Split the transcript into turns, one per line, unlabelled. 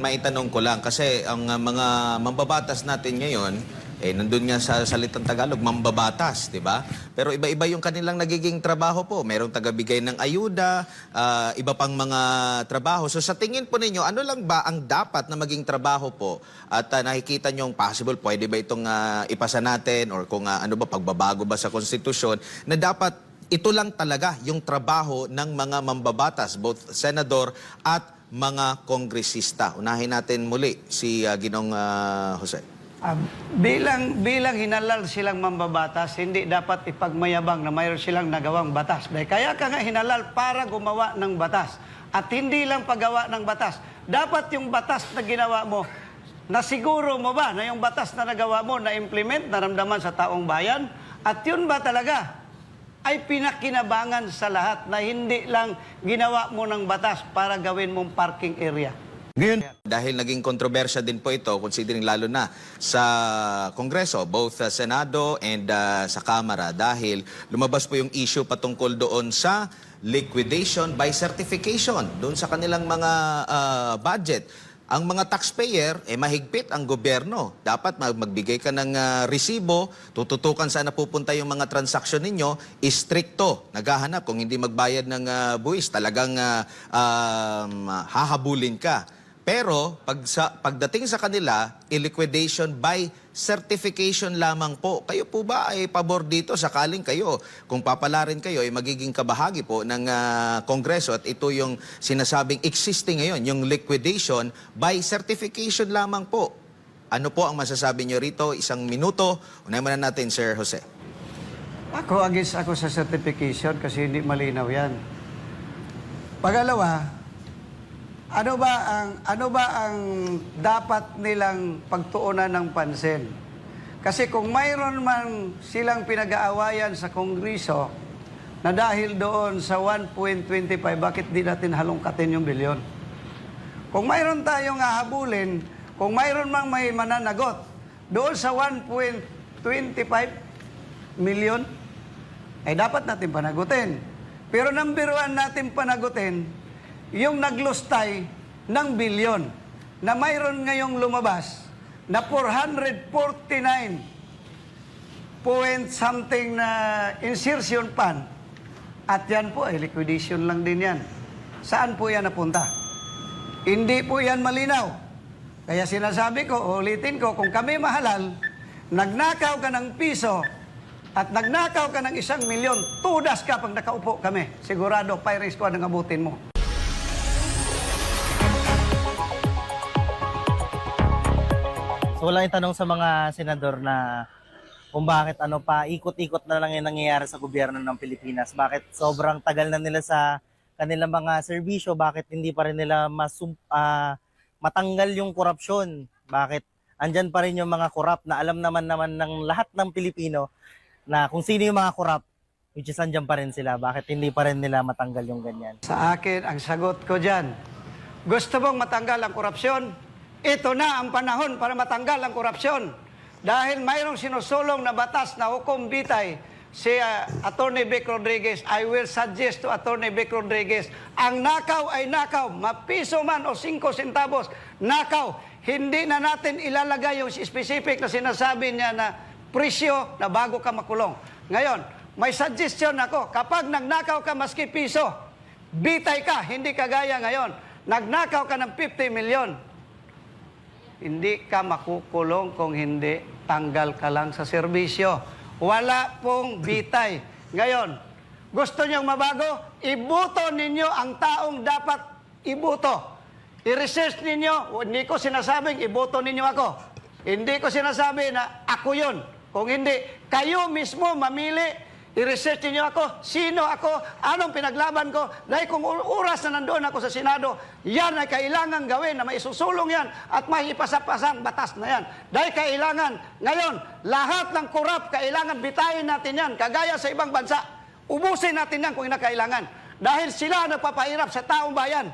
Maitanong ko lang kasi ang uh, mga mambabatas natin ngayon, eh nandun nga sa salitang Tagalog, mambabatas, di ba? Pero iba-iba yung kanilang nagiging trabaho po. Merong tagabigay ng ayuda, ah, iba pang mga trabaho. So sa tingin po ninyo, ano lang ba ang dapat na maging trabaho po? At ah, nakikita nyo possible, pwede ba itong ah, ipasa natin or kung ah, ano ba, pagbabago ba sa konstitusyon na dapat ito lang talaga yung trabaho ng mga mambabatas, both senador at mga kongresista. Unahin natin muli si uh, Ginong uh, Jose.
Ah, bilang bilang hinalal silang mambabatas, hindi dapat ipagmayabang na mayroon silang nagawang batas. Dahil Kaya ka nga hinalal para gumawa ng batas. At hindi lang paggawa ng batas. Dapat yung batas na ginawa mo, nasiguro mo ba na yung batas na nagawa mo na implement, naramdaman sa taong bayan? At yun ba talaga ay pinakinabangan sa lahat na hindi lang ginawa mo ng batas para gawin mong parking area?
Ngayon, dahil naging kontrobersya din po ito, considering lalo na sa Kongreso, both uh, Senado and uh, sa Kamara, dahil lumabas po yung issue patungkol doon sa liquidation by certification, doon sa kanilang mga uh, budget. Ang mga taxpayer, eh mahigpit ang gobyerno. Dapat mag- magbigay ka ng ah, resibo, tututukan saan napupunta yung mga transaksyon ninyo, istrikto, naghahanap. Kung hindi magbayad ng ah, buwis, talagang ah, um, hahabulin ka. Pero pag sa, pagdating sa kanila, i-liquidation by certification lamang po. Kayo po ba ay pabor dito sakaling kayo? Kung papalarin kayo, ay magiging kabahagi po ng ah, Kongreso at ito yung sinasabing existing ngayon, yung liquidation by certification lamang po. Ano po ang masasabi nyo rito? Isang minuto. Unahin muna natin, Sir Jose.
Ako against ako sa certification kasi hindi malinaw yan. Pagalawa, ano ba ang ano ba ang dapat nilang pagtuunan ng pansin? Kasi kung mayroon man silang pinag-aawayan sa Kongreso na dahil doon sa 1.25, bakit di natin halongkatin yung bilyon? Kung mayroon tayong hahabulin, kung mayroon mang may mananagot doon sa 1.25 million, ay dapat natin panagutin. Pero number one natin panagutin, yung naglustay ng bilyon na mayroon ngayong lumabas na 449 point something na insertion pan at yan po ay liquidation lang din yan. Saan po yan napunta? Hindi po yan malinaw. Kaya sinasabi ko, ulitin ko, kung kami mahalal, nagnakaw ka ng piso at nagnakaw ka ng isang milyon, tudas ka pag nakaupo kami. Sigurado, firing squad ang abutin mo.
So wala yung tanong sa mga senador na kung bakit ano pa, ikot-ikot na lang yung nangyayari sa gobyerno ng Pilipinas. Bakit sobrang tagal na nila sa kanilang mga serbisyo, bakit hindi pa rin nila masum, ah, matanggal yung korupsyon? Bakit andyan pa rin yung mga korap na alam naman naman ng lahat ng Pilipino na kung sino yung mga korap, which is andyan pa rin sila. Bakit hindi pa rin nila matanggal yung ganyan?
Sa akin, ang sagot ko dyan, gusto mong matanggal ang korupsyon? Ito na ang panahon para matanggal ang korupsyon. Dahil mayroong sinusulong na batas na hukom bitay si uh, Attorney Vic Rodriguez, I will suggest to Attorney Vic Rodriguez, ang nakaw ay nakaw, mapiso man o 5 centavos, nakaw. Hindi na natin ilalagay yung specific na sinasabi niya na presyo na bago ka makulong. Ngayon, may suggestion ako, kapag nagnakaw ka maski piso, bitay ka, hindi kagaya ngayon. Nagnakaw ka ng 50 milyon, hindi ka makukulong kung hindi tanggal ka lang sa serbisyo. Wala pong bitay. Ngayon, gusto niyong mabago? Ibuto ninyo ang taong dapat ibuto. I-research ninyo, hindi ko sinasabing iboto ninyo ako. Hindi ko sinasabi na ako yun. Kung hindi, kayo mismo mamili I-research niyo ako, sino ako, anong pinaglaban ko. Dahil kung oras na nandoon ako sa Senado, yan ay kailangan gawin na maisusulong yan at maipasapasang batas na yan. Dahil kailangan, ngayon, lahat ng korap, kailangan bitayin natin yan, kagaya sa ibang bansa. Ubusin natin yan kung kailangan. Dahil sila nagpapahirap sa taong bayan.